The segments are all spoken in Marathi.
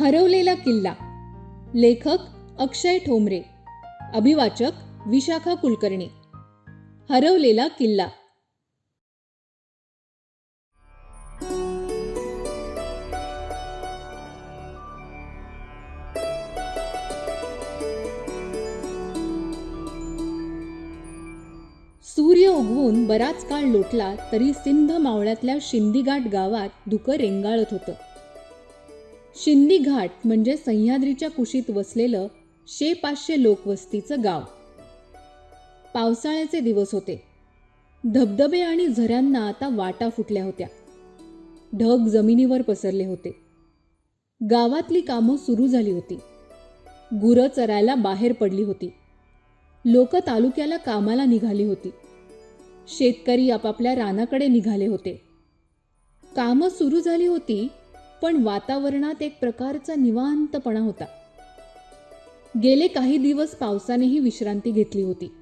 हरवलेला किल्ला. लेखक अक्षय ठोंबरे. अभिवाचक विशाखा कुलकर्णी. हरवलेला किल्ला. सूर्य उगवून बराच काळ लोटला तरी सिंध मावळ्यातल्या शिंदीघाट गावात धुकं रेंगाळत होतं. शिंदी घाट म्हणजे सह्याद्रीच्या कुशीत वसलेलं शे पाचशे लोकवस्तीचं गाव. पावसाळ्याचे दिवस होते. धबधबे आणि झऱ्यांना आता वाटा फुटल्या होत्या. ढग जमिनीवर पसरले होते. गावातली कामं सुरू झाली होती. गुरं चरायला बाहेर पडली होती. लोक तालुक्याला कामाला निघाली होती. शेतकरी आपापल्या रानाकडे निघाले होते. कामं सुरू झाली होती पण वातावरणात एक प्रकारचा निवांतपणा होता. गेले काही दिवस पावसानेही विश्रांती घेतली होती.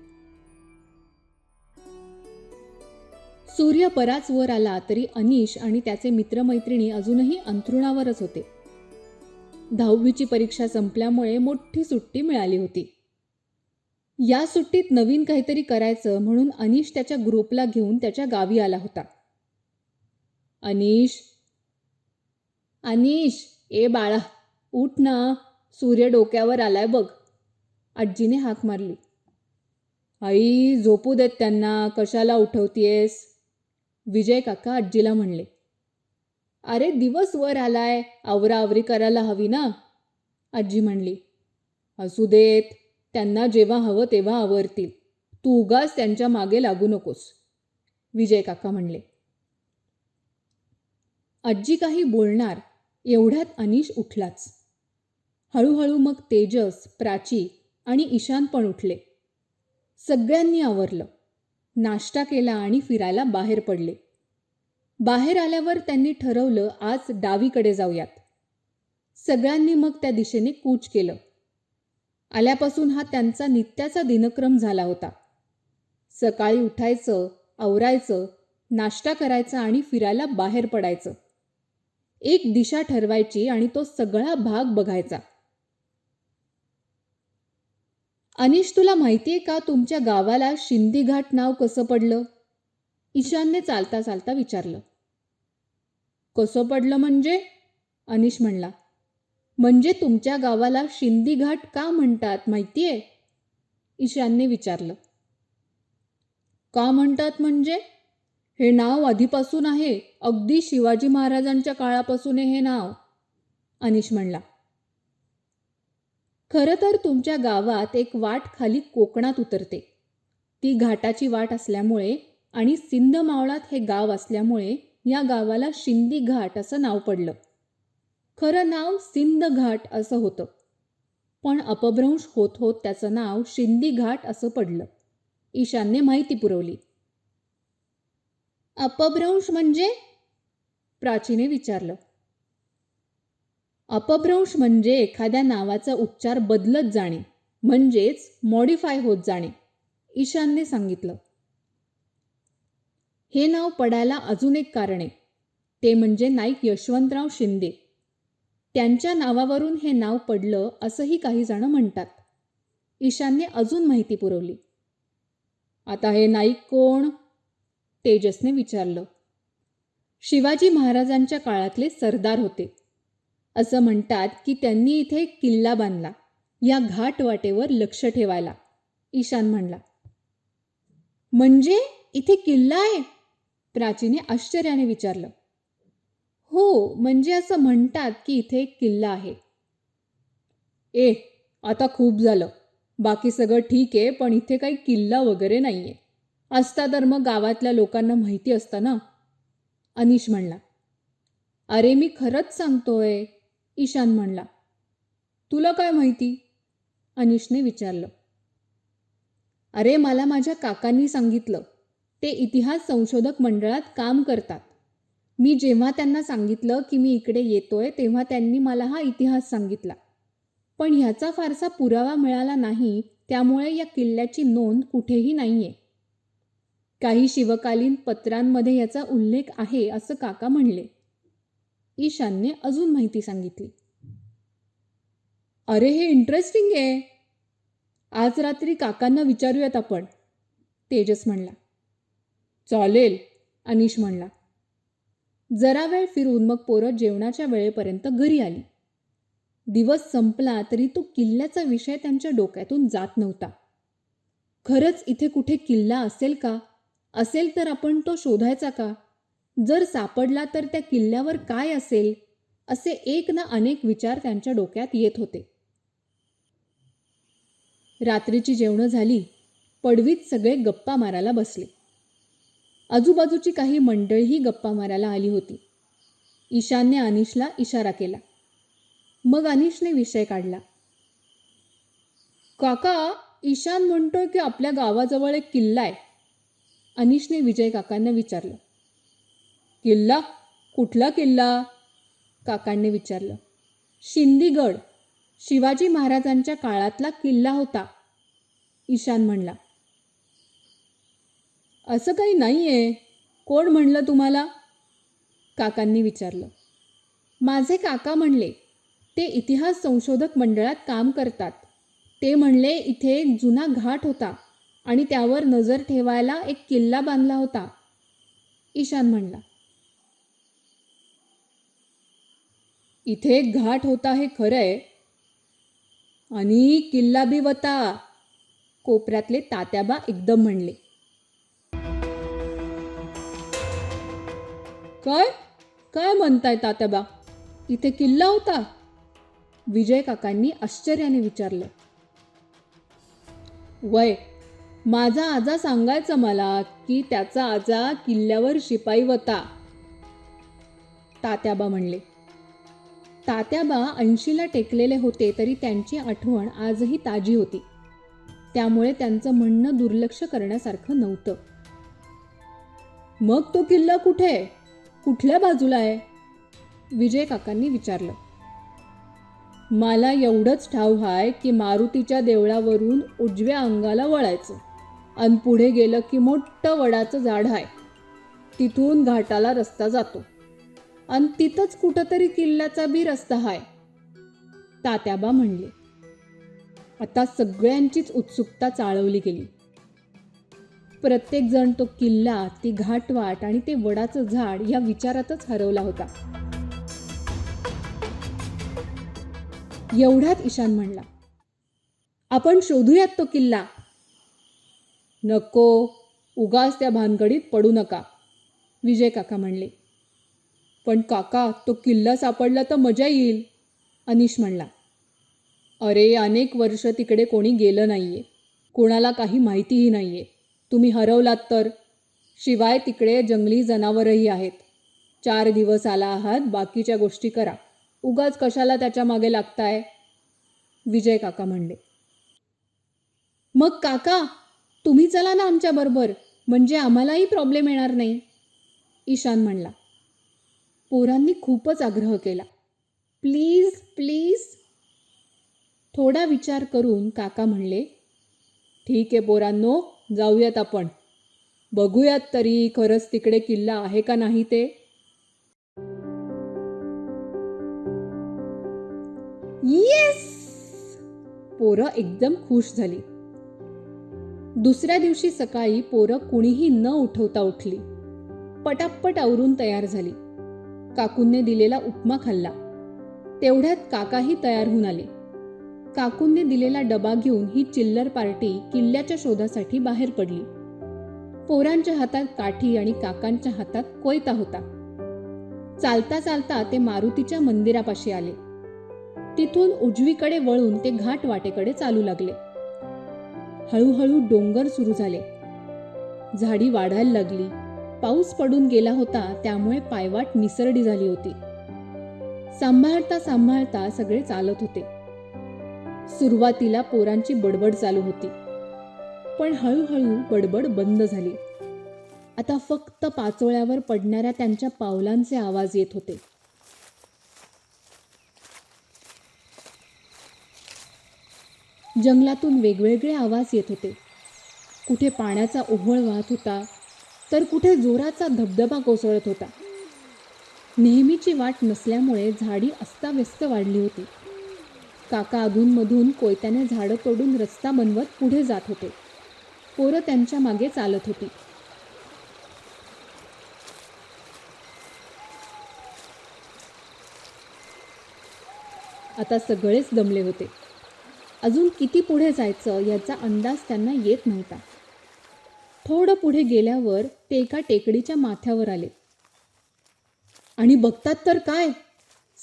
सूर्य पराच वर आला तरी अनिश आणि त्याचे मित्रमैत्रिणी अजूनही अंथरुणावरच होते. दहावीची परीक्षा संपल्यामुळे मोठी सुट्टी मिळाली होती. या सुट्टीत नवीन काहीतरी करायचं म्हणून अनिश त्याच्या ग्रुपला घेऊन त्याच्या गावी आला होता. अनिश अनिश ए बाळा उठ ना. सूर्य डोक्यावर आलाय बघ. आजीने हाक मारली. आई झोपू देत त्यांना. कशाला उठवतीयस? विजय काका आजीला म्हणले. अरे दिवस वर आलाय. आवराआवरी करायला हवी ना? आजी म्हणली. असू देत. त्यांना जेव्हा हवं तेव्हा आवरतील. तू उगाच त्यांच्या मागे लागू नकोस. विजय काका म्हणले. आजी काही बोलणार. एवढ्यात अनिश उठलाच. हळूहळू मग तेजस प्राची आणि ईशान पण उठले. सगळ्यांनी आवरलं. नाश्ता केला आणि फिरायला बाहेर पडले. बाहेर आल्यावर त्यांनी ठरवलं आज डावीकडे जाऊयात. सगळ्यांनी मग त्या दिशेने कूच केलं. आल्यापासून हा त्यांचा नित्याचा दिनक्रम झाला होता. सकाळी उठायचं आवरायचं नाश्ता करायचा आणि फिरायला बाहेर पडायचं. एक दिशा ठरवायची आणि तो सगळा भाग बघायचा. अनिश तुला माहितीये का तुमच्या गावाला शिंदीघाट नाव कसं पडलं? ईशानने चालता चालता विचारलं. कसं पडलं म्हणजे? अनिश म्हणला. म्हणजे तुमच्या गावाला शिंदी घाट का म्हणतात माहितीये? ईशानने विचारलं. का म्हणतात म्हणजे? हे नाव आधीपासून आहे. अगदी शिवाजी महाराजांच्या काळापासून हे नाव. अनिश म्हणला खरं तर तुमच्या गावात एक वाट खाली कोकणात उतरते. ती घाटाची वाट असल्यामुळे आणि सिंध मावळात हे गाव असल्यामुळे या गावाला शिंदी घाट असं नाव पडलं. खरं नाव सिंध घाट असं होतं. पण अपभ्रंश होत होत त्याचं नाव शिंदी घाट असं पडलं. ईशानने माहिती पुरवली. अपभ्रंश म्हणजे प्राचीने विचारलं. अपभ्रंश म्हणजे एखाद्या नावाचा उच्चार बदलत जाणे म्हणजेच मॉडिफाय होत जाणे ईशानने सांगितलं. हे नाव पडायला अजून एक कारण आहे. ते म्हणजे नाईक यशवंतराव शिंदे. त्यांच्या नावावरून हे नाव पडलं असंही काही जण म्हणतात. ईशानने अजून माहिती पुरवली. आता हे नाईक कोण? तेजसने विचारलं. शिवाजी महाराजांच्या काळातले सरदार होते. असं म्हणतात की त्यांनी इथे एक किल्ला बांधला. या घाट वाटेवर लक्ष ठेवायला. ईशान म्हणला. म्हणजे इथे किल्ला आहे? प्राचीने आश्चर्याने विचारलं. हो म्हणजे असं म्हणतात की इथे एक किल्ला आहे. ए आता खूप झालं. बाकी सगळं ठीक आहे पण इथे काही किल्ला वगैरे नाहीये. असता तर मग गावातल्या लोकांना माहिती असतं ना? अनिश म्हणला. अरे मी खरंच सांगतोय ईशान म्हणला. तुला काय माहिती? अनिशने विचारलं. अरे मला माझ्या काकांनी सांगितलं ते इतिहास संशोधक मंडळात काम करतात. मी जेव्हा त्यांना सांगितलं की मी इकडे येतोय तेव्हा त्यांनी मला हा इतिहास सांगितला. पण ह्याचा फारसा पुरावा मिळाला नाही त्यामुळे या किल्ल्याची नोंद कुठेही नाहीये. काही शिवकालीन पत्रांमध्ये याचा उल्लेख आहे असं काका म्हणले. ईशानने अजून माहिती सांगितली. अरे हे इंटरेस्टिंग आहे. आज रात्री काकांना विचारूयात आपण तेजस म्हणला. चालेल अनिश म्हणला. जरा वेळ फिरून मग पोरं जेवणाच्या वेळेपर्यंत घरी आली. दिवस संपला तरी तो किल्ल्याचा विषय त्यांच्या डोक्यातून जात नव्हता. खरंच इथे कुठे किल्ला असेल का? असेल तर आपण तो शोधायचा का? जर सापडला तर त्या किल्ल्यावर काय असेल? असे एक ना अनेक विचार त्यांच्या डोक्यात येत होते. रात्रीची जेवणं झाली पडवीत सगळे गप्पा मारायला बसले. आजूबाजूची काही मंडळीही गप्पा मारायला आली होती. ईशानने अनिशला इशारा केला. मग अनिशने विषय काढला. काका ईशान म्हणतोय की आपल्या गावाजवळ एक किल्ला आहे. अनिशने विजय काकांना विचारलं. किल्ला? कुठला किल्ला? काकांनी विचारलं. शिंदीगड. शिवाजी महाराजांच्या काळातला किल्ला होता. ईशान म्हणला. असं काही नाही आहे कोण म्हणलं तुम्हाला? काकांनी विचारलं. माझे काका म्हणले ते इतिहास संशोधक मंडळात काम करतात. ते म्हणले इथे एक जुना घाट होता. आणि त्यावर नजर ठेवायला एक किल्ला बांधला होता. ईशान म्हणला इथे एक घाट होता हे खरंय. आणि किल्ला बी वता. कोपऱ्यातले तात्याबा एकदम म्हणले काय? काय म्हणताय तात्याबा? इथे किल्ला होता. विजय काकांनी आश्चर्याने विचारलं वय माझा आजा सांगायचा मला की त्याचा आजा किल्ल्यावर शिपाई होता तात्याबा म्हणले तात्याबा ऐंशीला टेकलेले होते तरी त्यांची आठवण आजही ताजी होती. त्यामुळे त्यांचं म्हणणं दुर्लक्ष करण्यासारखं नव्हतं. मग तो किल्ला कुठे? आहे कुठल्या बाजूला आहे? विजय काकांनी विचारलं. मला एवढंच ठाव आहे की मारुतीच्या देवळावरून उजव्या अंगाला वळायचं. आणि पुढे गेलं की मोठं वडाचं झाड आहे तिथून घाटाला रस्ता जातो. आणि तिथंच कुठंतरी किल्ल्याचा बी रस्ता आहे तात्याबा म्हणले आता सगळ्यांचीच उत्सुकता चाळवली गेली. प्रत्येक जण तो किल्ला ती घाटवाट आणि ते वडाचं झाड या विचारातच हरवला होता. एवढ्यात ईशान म्हणला आपण शोधूयात तो किल्ला. नको. उगाच त्या भानगडीत पडू नका. विजय काका म्हणले. पण काका तो किल्ला सापडला तर मजा येईल. अनिश म्हणला. अरे अनेक वर्ष तिकडे कोणी गेलं नाहीये. कोणाला काही माहितीही नाहीये. तुम्ही हरवलात तर. शिवाय तिकडे जंगली जनावरही आहेत. चार दिवस आला आहात बाकीच्या गोष्टी करा. उगाच कशाला त्याच्यामागे लागताय? विजय काका म्हणले. मग काका तुम्ही चला ना आमच्याबरोबर म्हणजे आम्हालाही प्रॉब्लेम येणार नाही. ईशान म्हणला. पोरांनी खूपच आग्रह केला. प्लीज प्लीज थोडा विचार करून काका म्हणले ठीक आहे पोरांनो जाऊयात आपण. बघूयात तरी खरंच तिकडे किल्ला आहे का नाही ते. येस पोरं एकदम खुश झाली. दुसऱ्या दिवशी सकाळी पोरं कुणीही न उठवता उठली. पटापट आवरून तयार झाली. काकूंनी दिलेला उपमा खाल्ला. तेवढ्यात काकाही तयार होऊन आले. काकूंनी दिलेला डबा घेऊन ही चिल्लर पार्टी किल्ल्याच्या शोधासाठी बाहेर पडली. पोरांच्या हातात काठी आणि काकांच्या हातात कोयता होता. चालता चालता ते मारुतीच्या मंदिरापाशी आले. तिथून उजवीकडे वळून ते घाट वाटेकडे चालू लागले. हळूहळू डोंगर सुरू झाले. झाडी वाढायला लागली. पाऊस पडून गेला होता त्यामुळे पायवाट निसरडी झाली होती. सांभाळता सांभाळता सगळे चालत होते. सुरुवातीला पोरांची बडबड चालू होती. पण हळूहळू बडबड बंद झाली. आता फक्त पाचोळ्यावर पडणाऱ्या त्यांच्या पावलांचे आवाज येत होते. जंगलातून वेगवेगळे आवाज येत होते. कुठे पाण्याचा ओहळ वाहत होता तर कुठे जोराचा धबधबा कोसळत होता. नेहमीची वाट नसल्यामुळे झाडी अस्ताव्यस्त वाढली होती. काका अधूनमधून कोयत्याने झाडं तोडून रस्ता बनवत पुढे जात होते. पोरं त्यांच्या मागे चालत होती. आता सगळेच दमले होते. अजून किती पुढे जायचं याचा अंदाज त्यांना येत नव्हता. थोडं पुढे गेल्यावर ते एका टेकडीच्या माथ्यावर आले. आणि बघतात तर काय?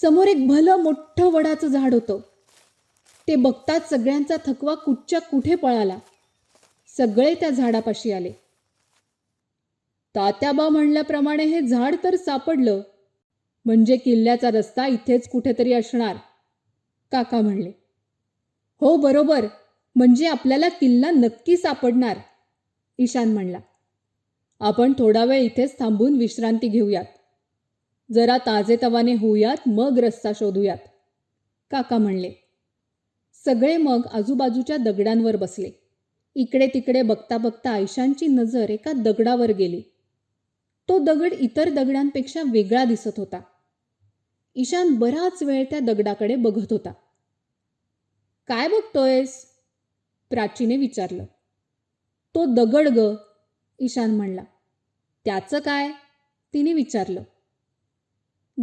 समोर एक भलं मोठं वडाचं झाड होतं. ते बघतात सगळ्यांचा थकवा कुठच्या कुठे पळाला. सगळे त्या झाडापाशी आले. तात्याबा म्हणल्याप्रमाणे हे झाड तर सापडलं. म्हणजे किल्ल्याचा रस्ता इथेच कुठेतरी असणार. काका म्हणले. हो बरोबर. म्हणजे आपल्याला किल्ला नक्की सापडणार ईशान म्हणला. आपण थोडा वेळ इथेच थांबून विश्रांती घेऊयात. जरा ताजेतवाने होऊयात मग रस्ता शोधूयात काका म्हणले. सगळे मग आजूबाजूच्या दगडांवर बसले. इकडे तिकडे बघता बघता ईशानची नजर एका दगडावर गेली. तो दगड इतर दगडांपेक्षा वेगळा दिसत होता. ईशान बराच वेळ त्या दगडाकडे बघत होता. काय बघतोयस? प्राचीने विचारलं. तो दगड ग ईशान म्हणला. त्याचं काय? तिने विचारलं.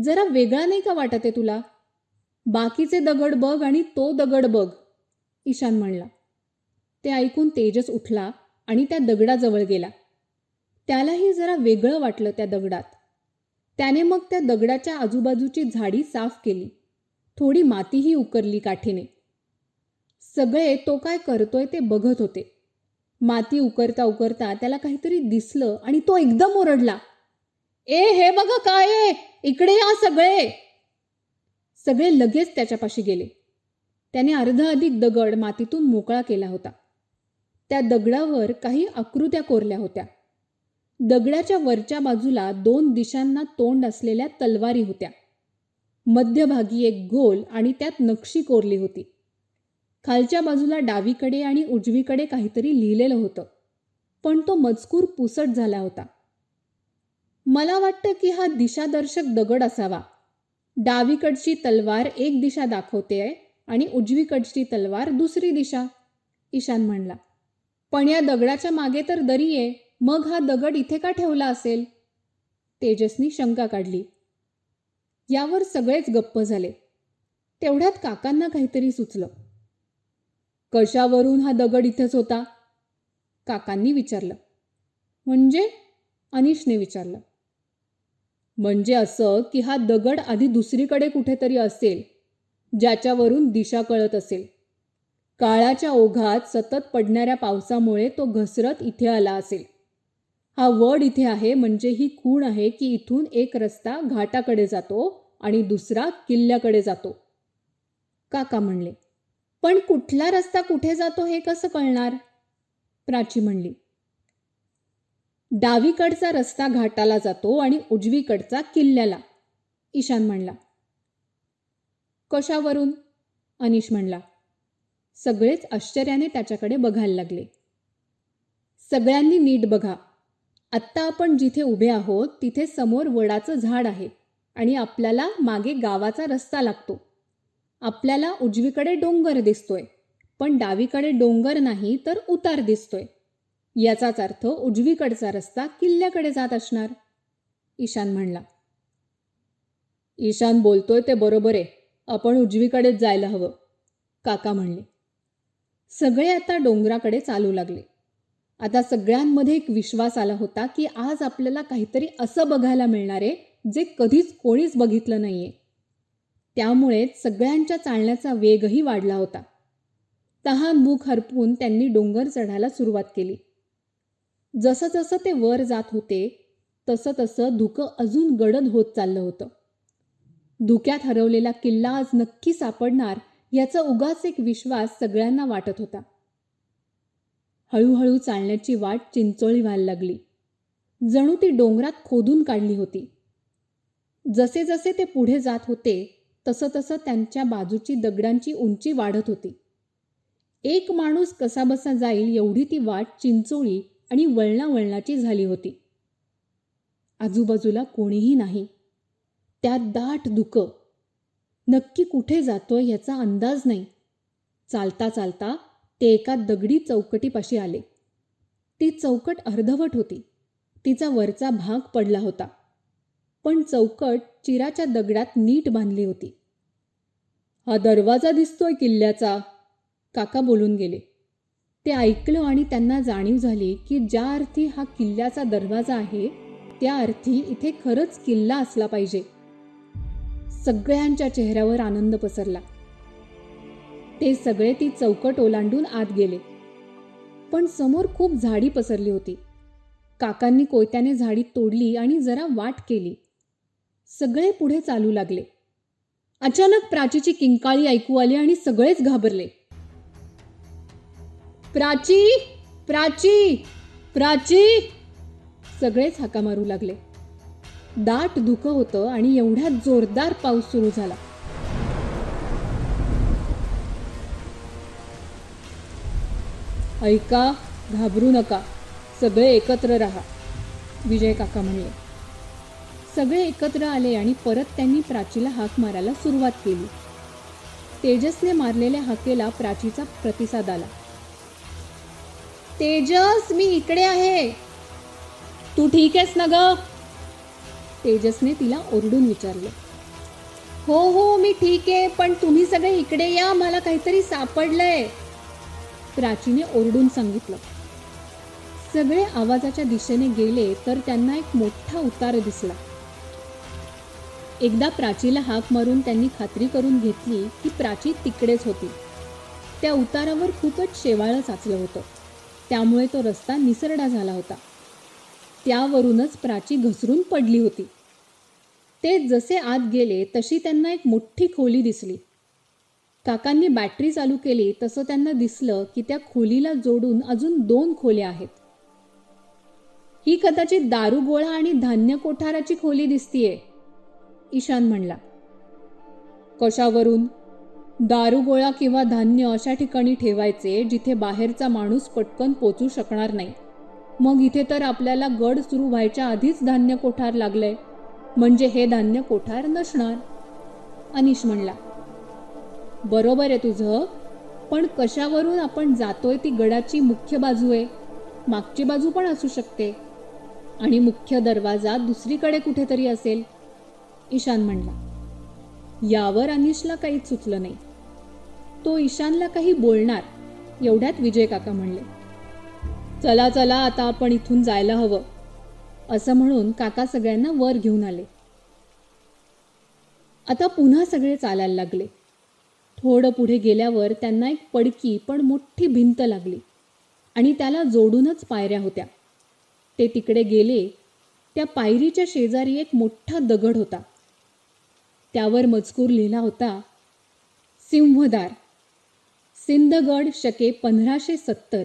जरा वेगळा नाही का वाटत आहे तुला? बाकीचे दगड बघ आणि तो दगड बघ ईशान म्हणला. ते ऐकून तेजस उठला आणि त्या दगडाजवळ गेला. त्यालाही जरा वेगळं वाटलं त्या दगडात. त्याने मग त्या दगडाच्या आजूबाजूची झाडी साफ केली. थोडी मातीही उकरली काठीने. सगळे तो काय करतोय ते बघत होते. माती उकरता उकरता त्याला काहीतरी दिसलं आणि तो एकदम ओरडला. ए हे बघा काय इकडे या सगळे. सगळे लगेच त्याच्यापाशी गेले. त्याने अर्धा अधिक दगड मातीतून मोकळा केला होता. त्या दगडावर काही आकृत्या कोरल्या होत्या. दगडाच्या वरच्या बाजूला दोन दिशांना तोंड असलेल्या तलवारी होत्या. मध्यभागी एक गोल आणि त्यात नक्षी कोरली होती. खालच्या बाजूला डावीकडे आणि उजवीकडे काहीतरी लिहिलेलं होतं. पण तो मजकूर पुसट झाला होता. मला वाटतं की हा दिशादर्शक दगड असावा. डावीकडची तलवार एक दिशा दाखवते आणि उजवीकडची तलवार दुसरी दिशा ईशान म्हणला. पण या दगडाच्या मागे तर दरी आहे मग हा दगड इथे का ठेवला असेल? तेजसनी शंका काढली. यावर सगळेच गप्प झाले. तेवढ्यात काकांना काहीतरी सुचलं. कशावरून हा दगड इथेच होता? काकांनी विचारलं. म्हणजे? अनिशने विचारलं. म्हणजे असं की हा दगड आधी दुसरीकडे कुठेतरी असेल ज्याच्यावरून दिशा कळत असेल. काळाच्या ओघात सतत पडणाऱ्या पावसामुळे तो घसरत इथे आला असेल. हा वड इथे आहे म्हणजे ही खूण आहे की इथून एक रस्ता घाटाकडे जातो आणि दुसरा किल्ल्याकडे जातो. काका म्हणले पण कुठला रस्ता कुठे जातो हे कसं कळणार? प्राची म्हणली. डावीकडचा रस्ता घाटाला जातो आणि उजवीकडचा किल्ल्याला. ईशान म्हणला. कशावरून? अनिश म्हणला. सगळेच आश्चर्याने त्याच्याकडे बघायला लागले. सगळ्यांनी नीट बघा. आत्ता आपण जिथे उभे आहोत तिथे समोर वडाचं झाड आहे आणि आपल्याला मागे गावाचा रस्ता लागतो. आपल्याला उजवीकडे डोंगर दिसतोय पण डावीकडे डोंगर नाही तर उतार दिसतोय. याचाच अर्थ उजवीकडचा रस्ता किल्ल्याकडे जात असणार. ईशान म्हणला ईशान बोलतोय ते बरोबर आहे आपण उजवीकडेच जायला हवं. काका म्हणले सगळे आता डोंगराकडे चालू लागले. आता सगळ्यांमध्ये एक विश्वास आला होता की आज आपल्याला काहीतरी असं बघायला मिळणार आहे जे कधीच कोणीच बघितलं नाहीये. त्यामुळेच सगळ्यांच्या चालण्याचा वेगही वाढला होता. तहान भूक हरपून त्यांनी डोंगर चढायला सुरुवात केली. जसं जसं ते वर जात होते तसं तसं धुकं अजून गडद होत चाललं होतं. धुक्यात हरवलेला किल्ला आज नक्की सापडणार याचा उगाच एक विश्वास सगळ्यांना वाटत होता. हळूहळू चालण्याची वाट चिंचोळी व्हायला लागली. जणू ती डोंगरात खोदून काढली होती. जसे जसे ते पुढे जात होते तसं तसं त्यांच्या बाजूची दगडांची उंची वाढत होती. एक माणूस कसाबसा जाईल एवढी ती वाट चिंचोळी आणि वळणा वळणाची झाली होती. आजूबाजूला कोणीही नाही. त्यात दाट दुकं नक्की कुठे जातोय याचा अंदाज नाही. चालता चालता ते एका दगडी चौकटीपाशी आले. ती चौकट अर्धवट होती. तिचा वरचा भाग पडला होता. पण चौकट चिराच्या दगडात नीट बांधली होती. हा दरवाजा दिसतोय किल्ल्याचा काका बोलून गेले. ते ऐकलं आणि त्यांना जाणीव झाली की ज्या अर्थी हा किल्ल्याचा दरवाजा आहे त्या अर्थी इथे खरंच किल्ला असला पाहिजे. सगळ्यांच्या चेहऱ्यावर आनंद पसरला. ते सगळे ती चौकट ओलांडून आत गेले. पण समोर खूप झाडी पसरली होती. काकांनी कोयत्याने झाडी तोडली आणि जरा वाट केली. सगळे पुढे चालू लागले. अचानक प्राचीची किंकाळी ऐकू आली आणि सगळेच घाबरले. प्राची प्राची प्राची! सगळेच हाका मारू लागले. दाट धुकं होतं आणि एवढ्या जोरदार पाऊस सुरू झाला. ऐका घाबरू नका. सगळे एकत्र राहा. विजय काका म्हणले. सगळे एकत्र आले आणि परत त्यांनी प्राचीला हाक मारायला सुरुवात केली. तेजसने मारलेल्या हाकेला प्राचीचा प्रतिसाद आला. तेजस मी इकडे आहे. तू ठीक आहेस ना ग? तेजसने तिला ओरडून विचारलं. हो हो मी ठीक आहे पण तुम्ही सगळे इकडे या मला काहीतरी सापडलंय. प्राचीने ओरडून सांगितलं. सगळे आवाजाच्या दिशेने गेले तर त्यांना एक मोठा उतार दिसला. एकदा प्राचीला हाक मारून त्यांनी खात्री करून घेतली की प्राची तिकडेच होती. त्या उतारावर खूपच शेवाळं साचलं होतं. त्यामुळे तो रस्ता निसरडा झाला होता. त्यावरूनच प्राची घसरून पडली होती. ते जसे आत गेले तशी त्यांना एक मोठी खोली दिसली. काकांनी बॅटरी चालू केली तसं त्यांना दिसलं की त्या खोलीला जोडून अजून दोन खोल्या आहेत. ही कदाचित दारू गोळा आणि धान्य कोठाराची खोली दिसतीये. ईशान म्हणला. कशावरून? दारू गोळा किंवा धान्य अशा ठिकाणी ठेवायचे जिथे बाहेरचा माणूस पटकन पोचू शकणार नाही. मग इथे तर आपल्याला गड सुरू व्हायच्या आधीच धान्य कोठार लागलंय. म्हणजे हे धान्य कोठार नसणार. अनिश म्हणला. बरोबर आहे तुझं पण कशावरून आपण जातोय ती गडाची मुख्य बाजू आहे? मागची बाजू पण असू शकते. आणि मुख्य दरवाजा दुसरीकडे कुठेतरी असेल. ईशान म्हणला यावर अनिशला काही सुचलं नाही. तो ईशानला काही बोलणार एवढ्यात विजय काका म्हणले चला चला आता आपण इथून जायला हवं. असं म्हणून काका सगळ्यांना वर घेऊन आले. आता पुन्हा सगळे चालायला लागले. थोडं पुढे गेल्यावर त्यांना एक पडकी पण मोठी भिंत लागली आणि त्याला जोडूनच पायऱ्या होत्या. ते तिकडे गेले त्या पायरीच्या शेजारी एक मोठा दगड होता. त्यावर मजकूर लिहिला होता. सिंहदार. सिंधगड शके पंधराशे सत्तर.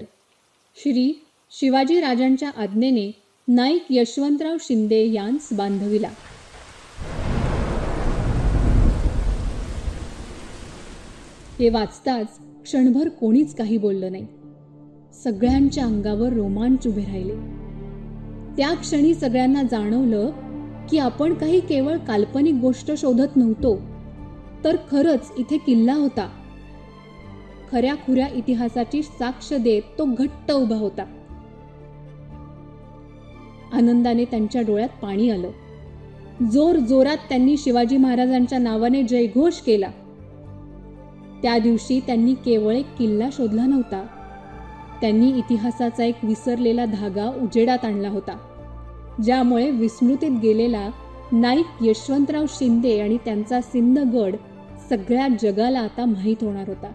श्री शिवाजी राजांच्या आज्ञेने नाईक यशवंतराव शिंदे यांस बांधविला. हे वाचताच क्षणभर कोणीच काही बोललं नाही. सगळ्यांच्या अंगावर रोमांच उभे राहिले. त्या क्षणी सगळ्यांना जाणवलं की आपण काही केवळ काल्पनिक गोष्ट शोधत नव्हतो तर खरंच इथे किल्ला होता. खऱ्या खुऱ्या इतिहासाची साक्ष देत तो घट्ट उभा होता. आनंदाने त्यांच्या डोळ्यात पाणी आलं. जोर जोरात त्यांनी शिवाजी महाराजांच्या नावाने जयघोष केला. त्या दिवशी त्यांनी केवळ एक किल्ला शोधला नव्हता. त्यांनी इतिहासाचा एक विसरलेला धागा उजेडात आणला होता. ज्यामुळे विस्मृतीत गेलेला नाईक यशवंतराव शिंदे आणि त्यांचा सिंधगड सगळ्या जगाला आता माहीत होणार होता.